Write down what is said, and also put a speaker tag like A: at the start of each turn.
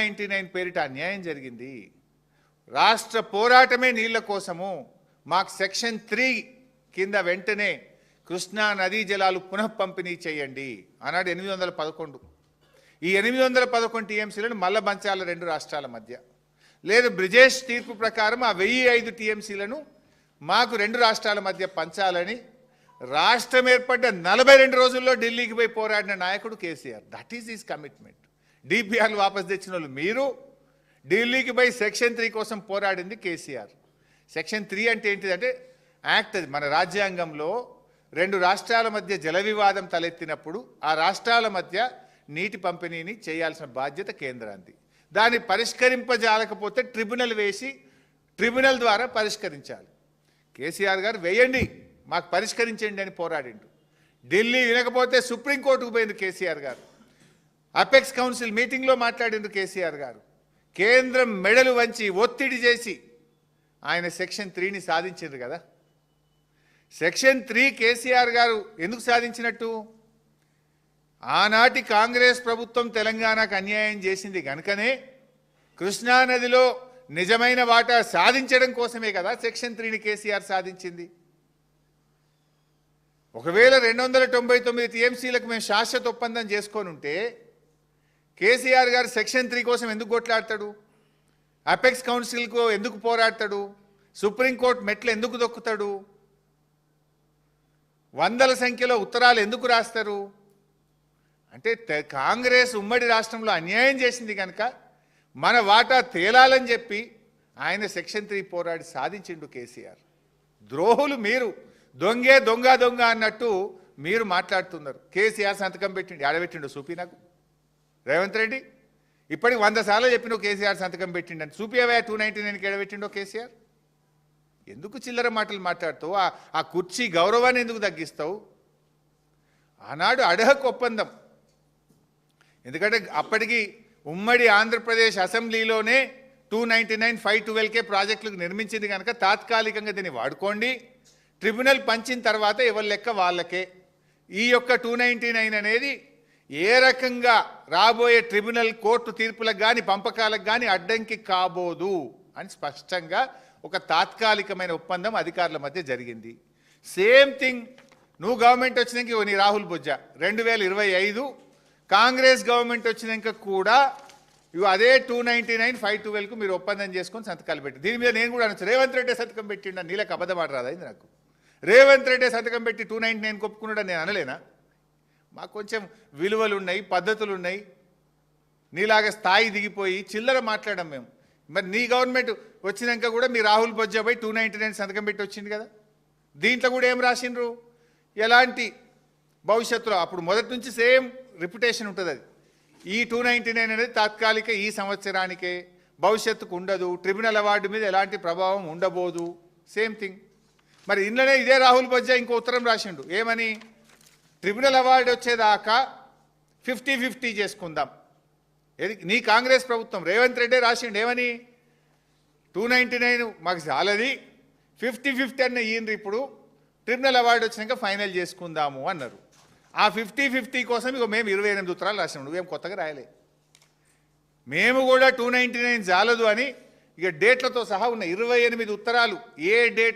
A: Ninety nine పేరిట అన్యాయం జరిగింది. రాష్ట్ర పోరాటమే నీళ్ళ కోసము మాకు సెక్షన్ త్రీ కింద వెంటనే కృష్ణా నదీ జలాలు పునః పంపిణీ చేయండి ఆనాడు ఎనిమిది వందల పదకొండు. ఈ ఎనిమిది వందల పదకొండు టీఎంసీలను మల్ల పంచాల రెండు రాష్ట్రాల మధ్య. లేదు బ్రిజేష్ తీర్పు ప్రకారం ఆ వెయ్యి ఐదు టీఎంసీలను మాకు రెండు రాష్ట్రాల మధ్య పంచాలని రాష్ట్రం ఏర్పడ్డ నలభై రెండు రోజుల్లో ఢిల్లీకి పోయి పోరాడిన నాయకుడు KCR. That is is commitment డిపిఆర్లు వాపస్ తెచ్చిన వాళ్ళు మీరు. ఢిల్లీకి పోయి సెక్షన్ త్రీ కోసం పోరాడింది కేసీఆర్. సెక్షన్ త్రీ అంటే ఏంటిదంటే యాక్ట్ అది. మన రాజ్యాంగంలో రెండు రాష్ట్రాల మధ్య జల వివాదం తలెత్తినప్పుడు ఆ రాష్ట్రాల మధ్య నీటి పంపిణీని చేయాల్సిన బాధ్యత కేంద్రానికి దాన్ని పరిష్కరింపజాలకపోతే ట్రిబ్యునల్ వేసి ట్రిబ్యునల్ ద్వారా పరిష్కరించాలి. కేసీఆర్ గారు వేయండి మాకు పరిష్కరించండి అని పోరాడిండు. ఢిల్లీ వినకపోతే సుప్రీంకోర్టుకు పోయింది కేసీఆర్ గారు. అపెక్స్ కౌన్సిల్ మీటింగ్లో మాట్లాడింది కేసీఆర్ గారు. కేంద్రం మెడలు వంచి ఒత్తిడి చేసి ఆయన సెక్షన్ త్రీని సాధించారు కదా. సెక్షన్ త్రీ కేసీఆర్ గారు ఎందుకు సాధించినట్టు? ఆనాటి కాంగ్రెస్ ప్రభుత్వం తెలంగాణకు అన్యాయం చేసింది కనుకనే కృష్ణానదిలో నిజమైన వాటా సాధించడం కోసమే కదా సెక్షన్ త్రీని కేసీఆర్ సాధించింది. ఒకవేళ రెండు వందల తొంభై తొమ్మిది టీఎంసీలకు మేము శాశ్వత ఒప్పందం చేసుకొని ఉంటే కేసీఆర్ గారు సెక్షన్ త్రీ కోసం ఎందుకు కొట్లాడతాడు? అపెక్స్ కౌన్సిల్కు ఎందుకు పోరాడతాడు? సుప్రీంకోర్టు మెట్లు ఎందుకు దొక్కుతాడు? వందల సంఖ్యలో ఉత్తరాలు ఎందుకు రాస్తారు? అంటే కాంగ్రెస్ ఉమ్మడి రాష్ట్రంలో అన్యాయం చేసింది కనుక మన వాటా తేలాలని చెప్పి ఆయన సెక్షన్ త్రీ పోరాడి సాధించిండు కేసీఆర్. ద్రోహులు మీరు. దొంగే దొంగ దొంగ అన్నట్టు మీరు మాట్లాడుతున్నారు. కేసీఆర్ సంతకం పెట్టిండు ఆడబెట్టిండు చూపి నాకు. రేవంత్ రెడ్డి? ఇప్పటికి వంద సార్లు చెప్పిన కేసీఆర్ సంతకం పెట్టిండని. చూపియావా టూ నైంటీ నైన్కి ఎడబెట్టిండో కేసీఆర్? ఎందుకు చిల్లర మాటలు మాట్లాడుతావు? ఆ- ఆ కుర్చీ గౌరవాన్ని ఎందుకు తగ్గిస్తావు? ఆనాడు అడహక్ ఒప్పందం. ఎందుకంటే అప్పటికి ఉమ్మడి ఆంధ్రప్రదేశ్ అసెంబ్లీలోనే టూ నైంటీ నైన్ ఫైవ్ ట్వెల్వ్కే ప్రాజెక్టులకు నిర్మించింది కనుక తాత్కాలికంగా దీన్ని వాడుకోండి. ట్రిబ్యునల్ పంచిన తర్వాత ఎవరి లెక్క వాళ్ళకే. ఈ యొక్క టూ నైంటీ నైన్ అనేది ఏ రకంగా రాబోయే ట్రిబ్యునల్ కోర్టు తీర్పులకు కానీ పంపకాలకు కానీ అడ్డంకి కాబోదు అని స్పష్టంగా ఒక తాత్కాలికమైన ఒప్పందం అధికారుల మధ్య జరిగింది. సేమ్ థింగ్ నువ్వు గవర్నమెంట్ వచ్చినాక నీ రాహుల్ బుజ్జ రెండు వేల ఇరవై ఐదు కాంగ్రెస్ గవర్నమెంట్ వచ్చినాక కూడా ఇవి అదే టూ నైంటీ నైన్ ఫైవ్ ట్వెల్వ్కు మీరు ఒప్పందం చేసుకొని సంతకాలు పెట్టి. దీని మీద నేను కూడా అనొచ్చు. రేవంత్ రెడ్డి సంతకం పెట్టిండ? నీళ్ళకి అబద్ధం ఆడరాదైంది నాకు? రేవంత్ రెడ్డి సంతకం పెట్టి టూ నైంటీ నైన్ కొప్పుకున్నాడని నేను అనలేనా? మాకు కొంచెం విలువలు ఉన్నాయి పద్ధతులు ఉన్నాయి నీలాగా స్థాయి దిగిపోయి చిల్లర మాట్లాడడం మేము. మరి నీ గవర్నమెంట్ వచ్చినాక కూడా మీ రాహుల్ బొజ్జాపై టూ నైంటీ నైన్ సంతకం పెట్టి వచ్చింది కదా. దీంట్లో కూడా ఏం రాసిండ్రు? ఎలాంటి భవిష్యత్తులో అప్పుడు మొదటి నుంచి సేమ్ రిప్యుటేషన్ ఉంటుంది అది. ఈ టూ నైంటీ నైన్ అనేది తాత్కాలిక ఈ సంవత్సరానికే. భవిష్యత్తుకు ఉండదు. ట్రిబ్యునల్ అవార్డు మీద ఎలాంటి ప్రభావం ఉండబోదు. సేమ్ థింగ్ మరి ఇంట్లోనే ఇదే రాహుల్ బొజ్జా ఇంకో ఉత్తరం రాసిండు. ఏమని? ట్రిబ్యునల్ అవార్డు వచ్చేదాకా ఫిఫ్టీ ఫిఫ్టీ చేసుకుందాం. ఏది నీ కాంగ్రెస్ ప్రభుత్వం రేవంత్ రెడ్డి రాసిండు ఏమని? టూ నైంటీ నైన్ మాకు చాలది. ఫిఫ్టీ ఫిఫ్టీ అన్న ఈయనరు ఇప్పుడు ట్రిబ్యునల్ అవార్డు వచ్చినాక ఫైనల్ చేసుకుందాము అన్నారు. ఆ ఫిఫ్టీ ఫిఫ్టీ కోసం ఇక మేము ఇరవై ఎనిమిది ఉత్తరాలు రాసినాం. నువ్వేం కొత్తగా రాయలే. మేము కూడా టూ నైంటీ నైన్ చాలదు అని ఇక డేట్లతో సహా ఉన్న ఇరవై ఎనిమిది ఉత్తరాలు ఏ డేట్